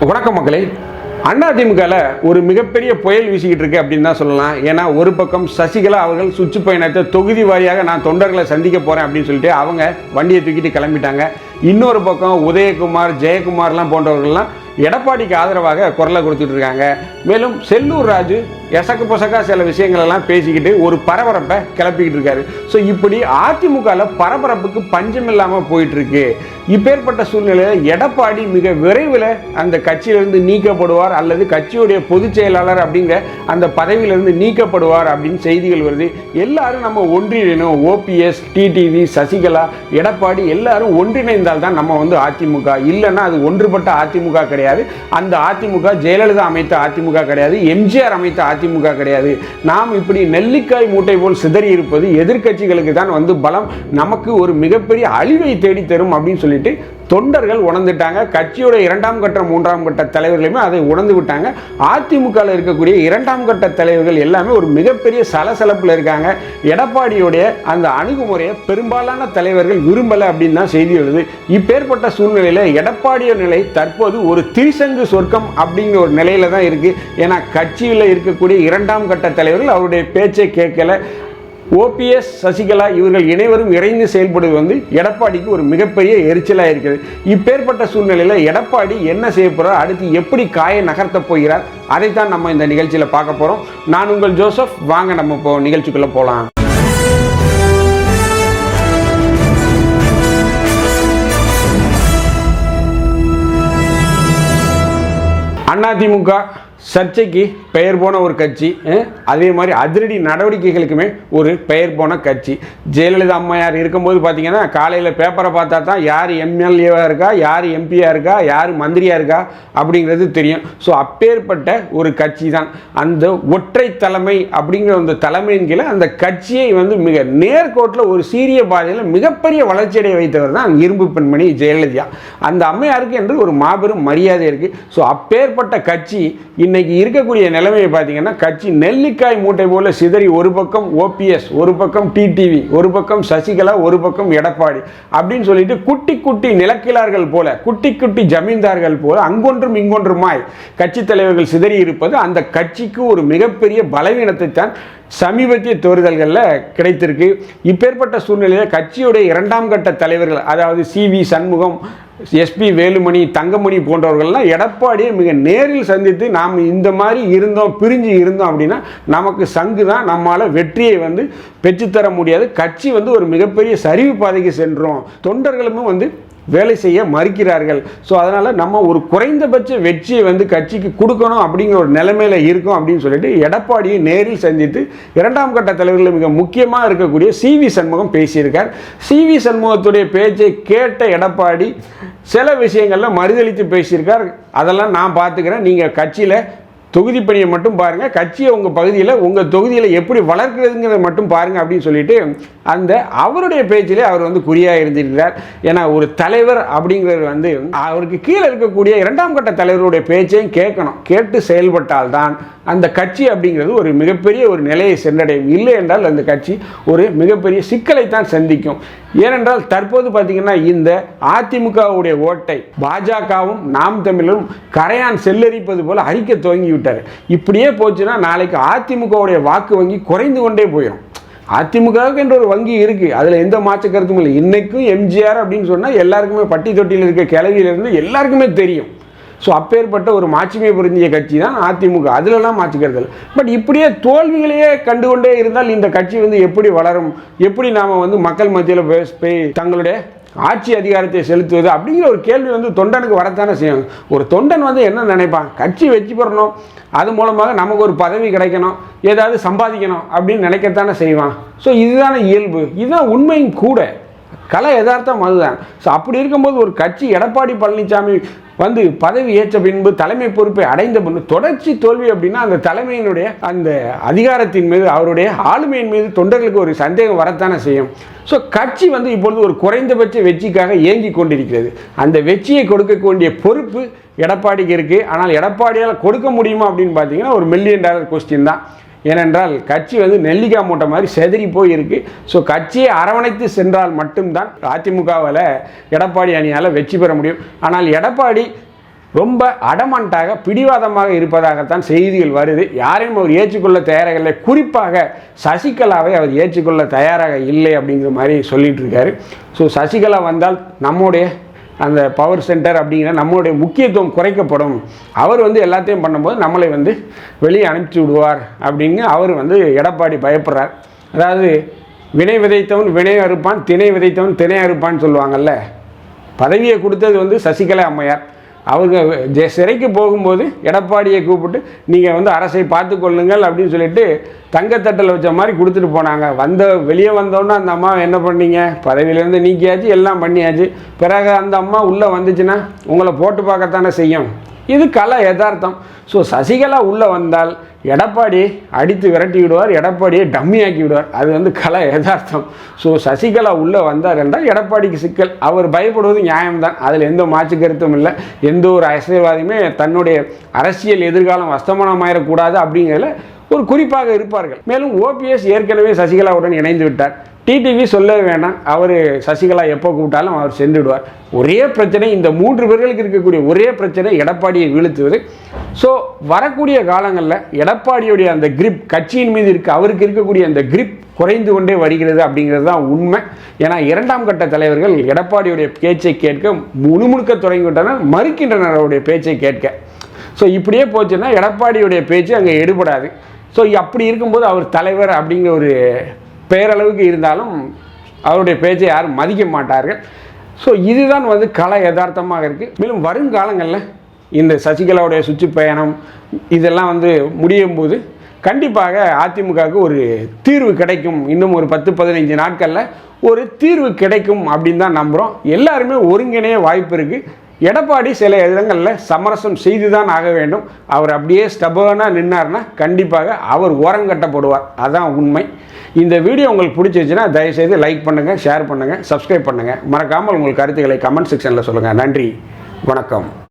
வணக்கம் மக்களே. அதிமுகவில் ஒரு மிகப்பெரிய புயல் வீசிக்கிட்டு இருக்கு அப்படின்னு தான் சொல்லலாம். ஏன்னா ஒரு பக்கம் சசிகலா அவர்கள் சுற்று பயணத்தை தொகுதி வாரியாக நான் தொண்டர்களை சந்திக்க போகிறேன் அப்படின்னு சொல்லிட்டு அவங்க வண்டியை தூக்கிட்டு கிளம்பிட்டாங்க. இன்னொரு பக்கம் உதயகுமார் ஜெயக்குமார்லாம் போன்றவர்கள்லாம் எடப்பாடிக்கு ஆதரவாக குரலை கொடுத்துட்டு இருக்காங்க மேலும் செல்லூர் ராஜு எசக்கு பொசக்கா சில விஷயங்கள் எல்லாம் பேசிக்கிட்டு ஒரு பரபரப்பை கிளப்பிக்கிட்டு இருக்காரு ஸோ இப்படி அதிமுகவில் பரபரப்புக்கு பஞ்சம் இல்லாமல் போயிட்டு இருக்கு இப்பேற்பட்ட சூழ்நிலையில் எடப்பாடி மிக விரைவில் அந்த கட்சியிலிருந்து நீக்கப்படுவார் அல்லது கட்சியுடைய பொதுச் செயலாளர் அப்படிங்கிற அந்த பதவியிலிருந்து நீக்கப்படுவார் அப்படின்னு செய்திகள் வருது. எல்லாரும் நம்ம ஒன்றிணைணும் ஓபிஎஸ் டிடிவி சசிகலா எடப்பாடி எல்லாரும் ஒன்றிணைந்தால் தான் நம்ம வந்து அதிமுக. இல்லைன்னா அது ஒன்றுபட்ட அதிமுக கிடையாது. அந்த அதிமுக ஜெயலலிதா அமைத்த அதிமுக கிடையாது. எம்ஜிஆர் அமைத்த அதிமுக கிடையாது. நாம் இப்படி நெல்லிக்காய் மூட்டை போல் சிதறி இருப்பது எதிர்க்கட்சிகளுக்கு தான் வந்து பலம். நமக்கு ஒரு மிகப்பெரிய அழிவை தேடி தரும் அப்படின்னு சொல்லிட்டு தொண்டர்கள் உணர்ந்துட்டாங்க. கட்சியோட இரண்டாம் கட்ட மூன்றாம் கட்ட தலைவர்களுமே அதை உணர்ந்து விட்டாங்க. அதிமுகவில் இருக்கக்கூடிய இரண்டாம் கட்ட தலைவர்கள் எல்லாமே ஒரு மிகப்பெரிய சலசலப்பில் இருக்காங்க. எடப்பாடியுடைய அந்த அணுகுமுறையை பெரும்பாலான தலைவர்கள் விரும்பலை அப்படின்னு தான் செய்தி எழுது. இப்பேற்பட்ட சூழ்நிலையில் எடப்பாடிய நிலை தற்போது ஒரு திரிசங்கு சொர்க்கம் அப்படிங்கிற ஒரு நிலையில தான் இருக்குது ஏன்னா கட்சியில் இருக்கக்கூடிய இரண்டாம் கட்ட தலைவர்கள் அவருடைய பேச்சை கேட்கல. ஓபிஎஸ் சசிகலா இவர்கள் இணைவரும் இணைந்து செயல்படுவது வந்து எடப்பாடிக்கு ஒரு மிகப்பெரிய எரிச்சலாக இருக்கிறது இப்பேற்பட்ட சூழ்நிலையில் எடப்பாடி என்ன செய்ய போகிறார் அடுத்து எப்படி காயை நகர்த்தப் போகிறார் அதைத்தான் நம்ம இந்த நிகழ்ச்சியில் பார்க்க போகிறோம் நான் உங்கள் ஜோசப் வாங்க நம்ம இப்போ நிகழ்ச்சிக்குள்ளே போகலாம் அதிமுக சர்ச்சைக்கு பெயர் போன ஒரு கட்சி அதே மாதிரி அதிரடி நடவடிக்கைகளுக்குமே ஒரு பெயர் போன கட்சி. ஜெயலலிதா அம்மையார் இருக்கும்போது பார்த்தீங்கன்னா காலையில் பேப்பரை பார்த்தா தான் யார் எம்எல்ஏவாக இருக்கா யார் எம்பியாக இருக்கா யார் மந்திரியாக இருக்கா அப்படிங்கிறது தெரியும். ஸோ அப்பேற்பட்ட ஒரு கட்சி தான். அந்த ஒற்றை தலைமை அப்படிங்கிற அந்த தலைமையின் கீழே அந்த கட்சியை வந்து மிக நேர்கோட்டில் ஒரு சீரிய பாதையில் மிகப்பெரிய வளர்ச்சியடைய வைத்தவர் தான் இரும்பு பெண்மணி ஜெயலலிதா. அந்த அம்மையாருக்கு என்று ஒரு மாபெரும் மரியாதை இருக்குது ஸோ அப்பேற்பட்ட கட்சி இன்னைக்கு இருக்கக்கூடிய நிலைமையை பார்த்தீங்கன்னா கட்சி நெல்லிக்காய் மூட்டை போல சிதறி ஒரு பக்கம் ஓபிஎஸ் ஒரு பக்கம் டிடிவி ஒரு பக்கம் சசிகலா ஒரு பக்கம் எடப்பாடி அப்படின்னு சொல்லிட்டு குட்டி குட்டி நிலக்கிழார்கள் போல குட்டி குட்டி ஜமீன்தார்கள் போல அங்கொன்றும் இங்கொன்றுமாய் கட்சி தலைவர்கள் சிதறி இருப்பது அந்த கட்சிக்கு ஒரு மிகப்பெரிய பலவீனத்தை தான் சமீபத்திய தேர்தல்களில் கிடைத்திருக்கு. இப்பேற்பட்ட சூழ்நிலையில் கட்சியுடைய இரண்டாம் கட்ட தலைவர்கள் அதாவது C V Shanmugam SP Velumani Thangamani போன்றவர்கள்லாம் எடப்பாடியை மிக நேரில் சந்தித்து நாம் இந்த மாதிரி இருந்தோம் பிரிஞ்சு இருந்தோம் அப்படின்னா நமக்கு சங்கு தான் நம்மளால் வெற்றியை வந்து பெற்றுத்தர முடியாது. கட்சி வந்து ஒரு மிகப்பெரிய சரிவு பாதைக்கு சென்றோம். தொண்டர்களுமே வந்து வேலை செய்ய மறுக்கிறார்கள். ஸோ அதனால் நம்ம ஒரு குறைந்தபட்ச வெற்றியை வந்து கட்சிக்கு கொடுக்கணும் அப்படிங்கிற ஒரு நிலைமையில் இருக்கோம் அப்படின்னு சொல்லிட்டு எடப்பாடியை நேரில் சந்தித்து இரண்டாம் கட்ட தலைவர்கள் மிக முக்கியமாக இருக்கக்கூடிய சி வி சண்முகம் பேசியிருக்கார். சி வி சண்முகத்துடைய பேச்சை கேட்ட எடப்பாடி சில விஷயங்களில் மறுதளித்து பேசியிருக்கார். அதெல்லாம் நான் பார்த்துக்கிறேன். நீங்கள் கட்சியில் தொகுதி பணியை மட்டும் பாருங்கள் கட்சியை உங்கள் பகுதியில் உங்கள் தொகுதியில் எப்படி வளர்க்குறதுங்கிறத மட்டும் பாருங்கள் அப்படின்னு சொல்லிட்டு அந்த அவருடைய பேச்சிலே அவர் வந்து குறியாக இருந்திருக்கிறார். ஏன்னா ஒரு தலைவர் அப்படிங்கிறது வந்து அவருக்கு கீழே இருக்கக்கூடிய இரண்டாம் கட்ட தலைவருடைய பேச்சையும் கேட்கணும். கேட்டு செயல்பட்டால்தான் அந்த கட்சி அப்படிங்கிறது ஒரு மிகப்பெரிய ஒரு நிலையை சென்றடையும். இல்லை என்றால் அந்த கட்சி ஒரு மிகப்பெரிய சிக்கலைத்தான் சந்திக்கும். ஏனென்றால் தற்போது பார்த்தீங்கன்னா இந்த அதிமுகவுடைய ஓட்டை பாஜகவும் நாம் தமிழரும் கரையான் செல்லரிப்பது போல அரிக்க துவங்கி விட்டார் இப்படியே போச்சுன்னா நாளைக்கு அதிமுகவுடைய வாக்கு வங்கி குறைந்து கொண்டே போயிடும் அதிமுகவுக்கு என்ற ஒரு வங்கி இருக்கு. அதில் எந்த மாற்று கருத்தும் இல்லை. இன்னைக்கும் எம்ஜிஆர் அப்படின்னு சொன்னால் எல்லாருக்குமே பட்டி தொட்டியில் இருக்க கிளவியிலிருந்து எல்லாருக்குமே தெரியும். ஸோ அப்பேற்பட்ட ஒரு மாட்சிமை பொருந்திய கட்சி தான் அதிமுக. அதிலெல்லாம் மாற்றிக்கிறது இல்லை. பட் இப்படியே தோல்விகளையே கண்டுகொண்டே இருந்தால் இந்த கட்சி வந்து எப்படி வளரும்? எப்படி நாம் வந்து மக்கள் மத்தியில் போய் போய் தங்களுடைய ஆட்சி அதிகாரத்தை செலுத்துவது? அப்படிங்கிற ஒரு கேள்வி வந்து தொண்டனுக்கு வரத்தானே செய்யும். ஒரு தொண்டன் வந்து என்ன நினைப்பான்? கட்சி வெற்றி பெறணும். அது மூலமாக நமக்கு ஒரு பதவி கிடைக்கணும். ஏதாவது சம்பாதிக்கணும் அப்படின்னு நினைக்கத்தானே செய்வான். ஸோ இதுதான இயல்பு. இதுதான் உண்மையும் கூட. கலை யதார்த்தம் அதுதான். ஸோ அப்படி இருக்கும்போது ஒரு கட்சி எடப்பாடி பழனிசாமி வந்து பதவி ஏற்ற பின்பு தலைமை பொறுப்பை அடைந்த பின்பு தொடர்ச்சி தோல்வி அப்படின்னா அந்த தலைமையினுடைய அந்த அதிகாரத்தின் மீது அவருடைய ஆளுமையின் மீது தொண்டர்களுக்கு ஒரு சந்தேகம் வரத்தானே செய்யும். ஸோ கட்சி வந்து இப்பொழுது ஒரு குறைந்தபட்ச வெற்றிக்காக ஏங்கி கொண்டிருக்கிறது. அந்த வெற்றியை கொடுக்கக்கூடிய பொறுப்பு எடப்பாடிக்கு இருக்குது ஆனால் எடப்பாடியால் கொடுக்க முடியுமா அப்படின்னு பார்த்தீங்கன்னா ஒரு மில்லியன் டாலர் கொஸ்டின் தான். ஏனென்றால் கட்சி வந்து நெல்லிக்காய் மூட்டை மாதிரி செதறி போயிருக்கு. ஸோ கட்சியை அரவணைத்து சென்றால் மட்டும்தான் அதிமுகவில் எடப்பாடி அணியால் வெற்றி பெற முடியும். ஆனால் எடப்பாடி ரொம்ப அடமண்டாக பிடிவாதமாக இருப்பதாகத்தான் செய்திகள் வருது. யாரையும் அவர் ஏற்றுக்கொள்ள தயாராக இல்லை குறிப்பாக சசிகலாவை அவர் ஏற்றுக்கொள்ள தயாராக இல்லை அப்படிங்கிற மாதிரி சொல்லிட்டு இருக்காரு. ஸோ சசிகலா வந்தால் நம்முடைய அந்த பவர் சென்டர் அப்படிங்கிற நம்மளுடைய முக்கியத்துவம் குறைக்கப்படும். அவர் வந்து எல்லாத்தையும் பண்ணும்போது நம்மளை வந்து வெளியே அனுப்பிச்சி விடுவார் அப்படின்னு அவர் வந்து எடப்பாடி பயப்படுறார். அதாவது வினை விதைத்தவன் வினை அறுப்பான் திணை விதைத்தவன் திணை அறுப்பான்னு சொல்லுவாங்கல்ல. பதவியை கொடுத்தது வந்து சசிகலா அம்மையார். அவங்க சிறைக்கு போகும்போது எடப்பாடியை கூப்பிட்டு நீங்கள் வந்து அரசை பார்த்து கொள்ளுங்கள் அப்படின்னு சொல்லிட்டு தங்கத்தட்டில் வச்ச மாதிரி கொடுத்துட்டு போனாங்க. வந்த வெளியே வந்தோன்னே அந்த அம்மா என்ன பண்ணீங்க? பதவியிலேருந்து நீக்கியாச்சு எல்லாம் பண்ணியாச்சு. பிறகு அந்த அம்மா உள்ளே வந்துச்சுன்னா உங்களை போட்டு பார்க்கத்தானே செய்யும். இது கலை யதார்த்தம். ஸோ சசிகலா உள்ளே வந்தால் எடப்பாடி அடித்து விரட்டி விடுவார் எடப்பாடியை டம்மி ஆக்கி விடுவார் அது வந்து கலை யதார்த்தம். ஸோ சசிகலா உள்ளே வந்தார் என்றால் எடப்பாடிக்கு சிக்கல். அவர் பயப்படுவது நியாயம்தான். அதில் எந்த மாற்று கருத்தும் இல்லை. எந்த ஒரு அரசியல்வாதியுமே தன்னுடைய அரசியல் எதிர்காலம் அஸ்தமனமாயிடக்கூடாது அப்படிங்கிறதுல ஒரு குறிப்பாக இருப்பார்கள். மேலும் ஓபிஎஸ் ஏற்கனவே சசிகலாவுடன் இணைந்து விட்டார். டிடிவி சொல்லவே வேண்டாம் அவர் சசிகலா எப்போ கூப்பிட்டாலும் அவர் சென்றுடுவார். ஒரே பிரச்சனை இந்த மூன்று பேர்களுக்கு இருக்கக்கூடிய ஒரே பிரச்சனை எடப்பாடியை வீழ்த்துவது. ஸோ வரக்கூடிய காலங்களில் எடப்பாடியுடைய அந்த கிரிப் கட்சியின் மீது இருக்க அவருக்கு இருக்கக்கூடிய அந்த கிரிப் குறைந்து கொண்டே வருகிறது அப்படிங்கிறது தான் உண்மை. ஏன்னா இரண்டாம் கட்ட தலைவர்கள் எடப்பாடியுடைய பேச்சை கேட்க முணுமுணுக்க தொடங்கிவிட்டனர் மறுக்கின்றனர் அவருடைய பேச்சை கேட்க. ஸோ இப்படியே போச்சுன்னா எடப்பாடியுடைய பேச்சு அங்கே எடுபடாது. ஸோ அப்படி இருக்கும்போது அவர் தலைவர் அப்படிங்கிற ஒரு பெயரளவுக்கு இருந்தாலும் அவருடைய பேச்சை யாரும் மதிக்க மாட்டார்கள். ஸோ இதுதான் வந்து கலை யதார்த்தமாக இருக்குது மேலும் வருங்காலங்களில் இந்த சசிகலாவுடைய சுற்றுப்பயணம் இதெல்லாம் வந்து முடியும் போது கண்டிப்பாக அதிமுகவுக்கு ஒரு தீர்வு கிடைக்கும். இன்னும் ஒரு பத்து பதினைஞ்சு நாட்களில் ஒரு தீர்வு கிடைக்கும் அப்படின்னு தான் நம்புகிறோம் எல்லாருமே ஒருங்கிணைய வாய்ப்பு இருக்குது எடப்பாடி சில இடங்களில் சமரசம் செய்து தான் ஆக வேண்டும். அவர் அப்படியே ஸ்டபர்னாக நின்னார்னா கண்டிப்பாக அவர் ஓரங்கட்டப்படுவார் அதான் உண்மை. இந்த வீடியோ உங்களுக்கு பிடிச்சிருச்சுன்னா தயவுசெய்து லைக் பண்ணுங்கள் ஷேர் பண்ணுங்கள் சப்ஸ்கிரைப் பண்ணுங்கள் மறக்காமல் உங்கள் கருத்துக்களை கமெண்ட் செக்ஷனில் சொல்லுங்கள் நன்றி. வணக்கம்.